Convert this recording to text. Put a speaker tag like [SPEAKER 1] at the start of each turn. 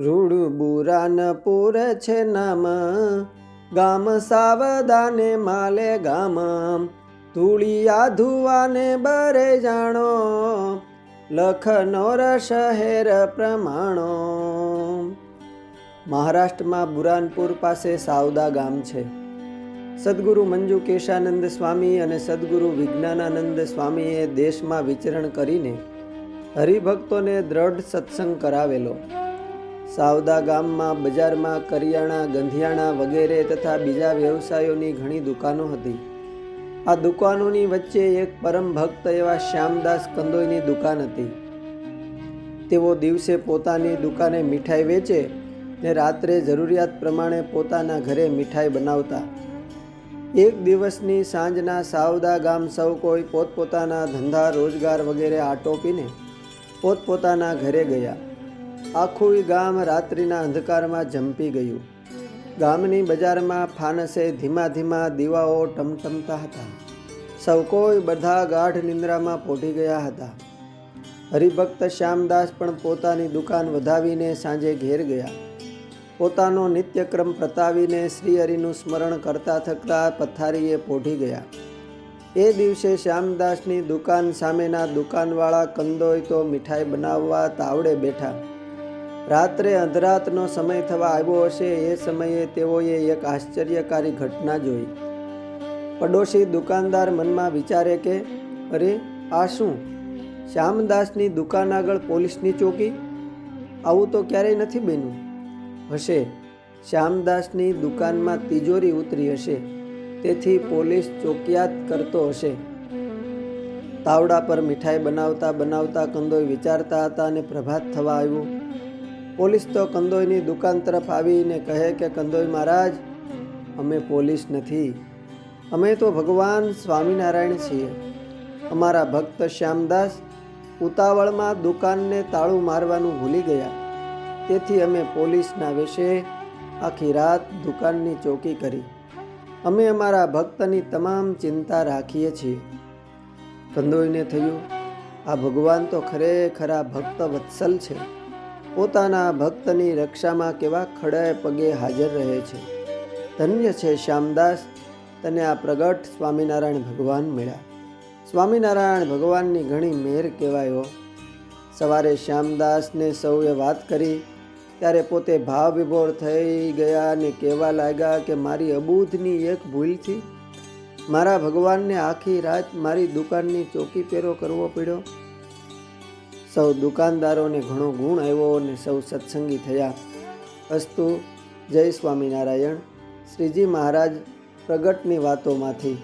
[SPEAKER 1] Rude Burhanpur છે નામ. ગામ સાવધાને માલે ગામ. ધૂળિયા ધુવાને બરે જાણો. લખનોર શહેર પ્રમાણો. મહારાષ્ટ્રમાં બુરાનપુર પાસે સાવદા ગામ છે. સદગુરુ મંજુ કેશાનંદ સ્વામી અને સદગુરુ વિજ્ઞાનાનંદ સ્વામીએ દેશમાં વિચરણ કરીને હરિભક્તોને દ્રઢ સત્સંગ કરાવેલો. સાવદા ગામમાં, બજારમાં, કરિયાણા, ગંધિયાણા વગેરે તથા બીજા વ્યવસાયોની ઘણી દુકાનો હતી. આ દુકાનોની વચ્ચે એક પરમ ભક્ત એવા શ્યામદાસ કંદોઈની દુકાન હતી. તેઓ દિવસે પોતાની દુકાને મીઠાઈ વેચે ને રાત્રે જરૂરિયાત પ્રમાણે પોતાના ઘરે મીઠાઈ બનાવતા. એક દિવસની સાંજના સાવદા ગામ સૌ કોઈ પોતપોતાના ધંધા, રોજગાર વગેરે આટોપીને પોતપોતાના ઘરે ગયા. આખું ગામ રાત્રિના અંધકારમાં ઝંપી ગયું. ગામની બજારમાં ફાનસે ધીમા ધીમા દીવાઓ ટમટમતા હતા. સૌ કોઈ બધા ગાઢ નિંદ્રામાં પોઢી ગયા હતા. હરિભક્ત શ્યામદાસ પણ પોતાની દુકાન વધાવીને સાંજે ઘેર ગયા. પોતાનો નિત્યક્રમ પ્રતાવીને શ્રીહરિનું સ્મરણ કરતા થકતા પથારીએ પોઢી ગયા. એ દિવસે શ્યામદાસની દુકાન સામેના દુકાનવાળા કંદોય તો મીઠાઈ બનાવવા તાવડે બેઠા. રાત્રે અંધરાતનો સમય થવા આવ્યો હશે એ સમયે તેઓએ એક આશ્ચર્યકારી ઘટના જોઈ. પડોશી દુકાનદાર મનમાં વિચારે કે, અરે, આ શું? શ્યામદાસની દુકાન આગળ પોલીસની ચોકી? આવું તો ક્યારેય નથી બન્યું. હશે. શ્યામદાસની દુકાનમાં તિજોરી ઉતરી હશે. તેથી પોલીસ ચોકિયાત કરતો હશે. તાવડા પર મીઠાઈ બનાવતા બનાવતા કંદોઈ વિચારતા હતા અને પ્રભાત થવા આવ્યું. પોલીસ તો કંદોઈની દુકાન તરફ આવીને કહે કે, કંદોઈ મહારાજ, અમે પોલીસ નથી. અમે તો ભગવાન સ્વામિનારાયણ છીએ. અમારા ભક્ત શ્યામદાસ ઉતાવળમાં દુકાનને તાળું મારવાનું ભૂલી ગયા. તેથી અમે પોલીસના વેશે આખી રાત દુકાનની ચોકી કરી. અમે અમારા ભક્તની તમામ ચિંતા રાખીએ છીએ. કંદોઈને થયું, આ ભગવાન તો ખરેખરા ભક્ત વત્સલ છે. પોતાના ભક્તની રક્ષામાં કેવા ખડે પગે હાજર રહે છે. ધન્ય છે શ્યામદાસ, તને આ પ્રગટ સ્વામિનારાયણ ભગવાન મળ્યા. સ્વામિનારાયણ ભગવાનની ઘણી મેર કહેવાયો. સવારે શ્યામદાસને સૌએ વાત કરી, ત્યારે પોતે ભાવ વિભોર થઈ ગયા અને કહેવા લાગ્યા કે મારી અબૂધની એક ભૂલથી મારા ભગવાનને આખી રાત મારી દુકાનની ચોકી પેરો કરવો પડ્યો. સૌ દુકાનદારોને ઘણો ગુણ આવ્યો અને સૌ સત્સંગી થયા. અસ્તુ, જય સ્વામિનારાયણ. શ્રીજી મહારાજ પ્રગટની વાતોમાંથી.